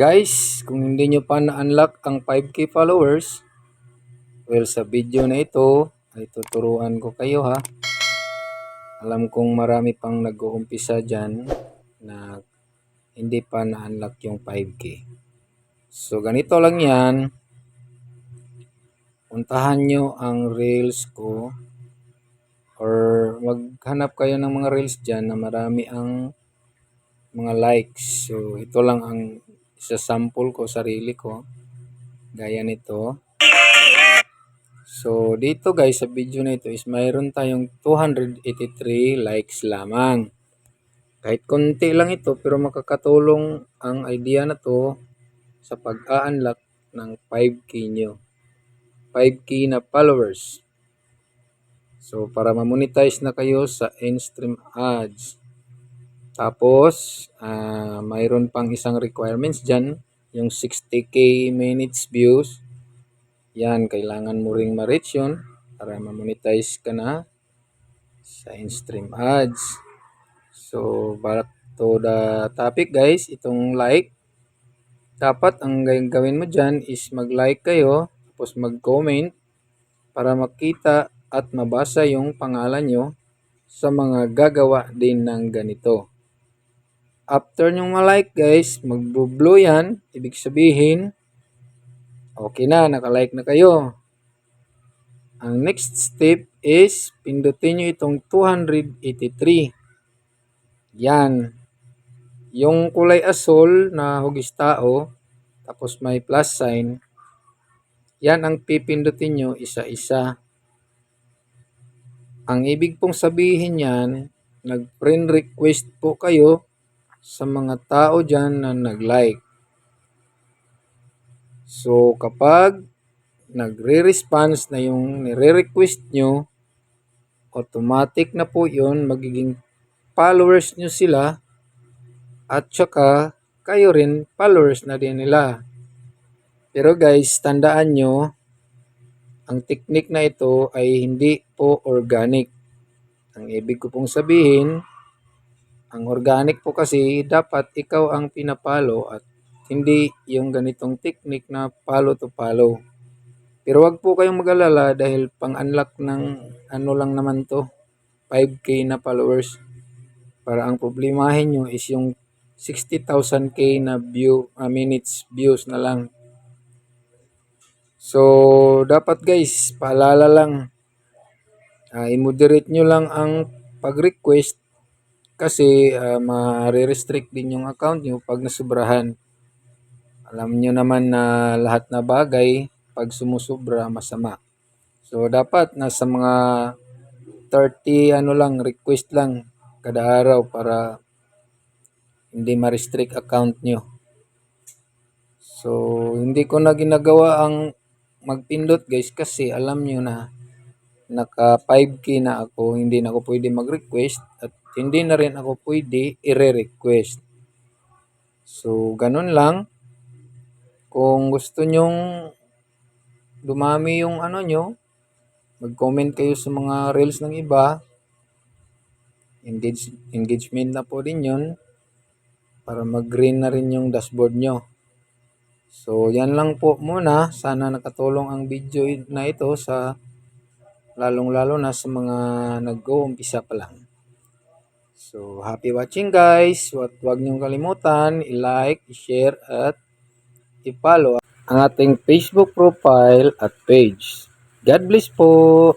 Guys, kung hindi nyo pa na-unlock ang 5k followers, well sa video na ito ay tuturuan ko kayo ha. Alam kong marami pang nag-uumpisa dyan na hindi pa na-unlock yung 5k. So ganito lang yan. Puntahan nyo ang reels ko or maghanap kayo ng mga reels dyan na marami ang mga likes. So, ito lang ang isa sample ko, sarili ko. Gaya nito. So, dito guys, sa video na ito is mayroon tayong 283 likes lamang. Kahit konti lang ito, pero makakatulong ang idea na to sa pag-unlock ng 5K nyo. 5K na followers. So, para ma-monetize na kayo sa in-stream ads. Tapos, ah mayroon pang isang requirements dyan, yung 60k minutes views. Yan, kailangan mo ring ma-reach yun para ma-monetize ka na sa in-stream ads. So, back to the topic guys, itong like. Dapat ang gawin mo dyan is mag-like kayo, tapos mag-comment para makita at mabasa yung pangalan nyo sa mga gagawa din ng ganito. After nyong ma-like guys, magbo-blue yan. Ibig sabihin, okay na, naka-like na kayo. Ang next step is, pindutin nyo itong 283. Yan. Yung kulay asol na hugis tao, tapos may plus sign, yan ang pipindutin nyo isa-isa. Ang ibig pong sabihin yan, nag-friend request po kayo sa mga tao dyan na nag-like. So, kapag nagre-response na yung nire-request nyo, automatic na po yun, magiging followers nyo sila at saka kayo rin followers na din nila. Pero guys, tandaan nyo, ang technique na ito ay hindi po organic. Ang ibig ko pong sabihin, ang organic po kasi dapat ikaw ang pinapalo at hindi yung ganitong technique na follow to follow. Pero wag po kayong mag-alala dahil pang-unlock ng ano lang naman to, 5k na followers. Para ang problemahin nyo is yung 60,000k na view, uh, minutes views na lang. So, dapat guys, paalala lang, uh, i-moderate nyo lang ang pag-request kasi uh, ma-restrict din yung account nyo pag nasubrahan. Alam nyo naman na lahat na bagay, pag sumusubra, masama. So, dapat nasa mga 30 ano lang, request lang kada araw para hindi ma-restrict account nyo. So, hindi ko na ginagawa ang magpindot guys kasi alam nyo na naka 5k na ako, hindi na ako pwede mag-request hindi na rin ako pwede i-request. So, ganun lang. Kung gusto nyong dumami yung ano nyo, mag-comment kayo sa mga reels ng iba. Engage, engagement na po din yun para mag-green na rin yung dashboard nyo. So, yan lang po muna. Sana nakatulong ang video na ito sa lalong-lalo na sa mga nag-uumpisa pa lang. So, happy watching guys. Huwag, huwag niyong kalimutan, i-like, i-share, at i-follow ang ating Facebook profile at page. God bless po!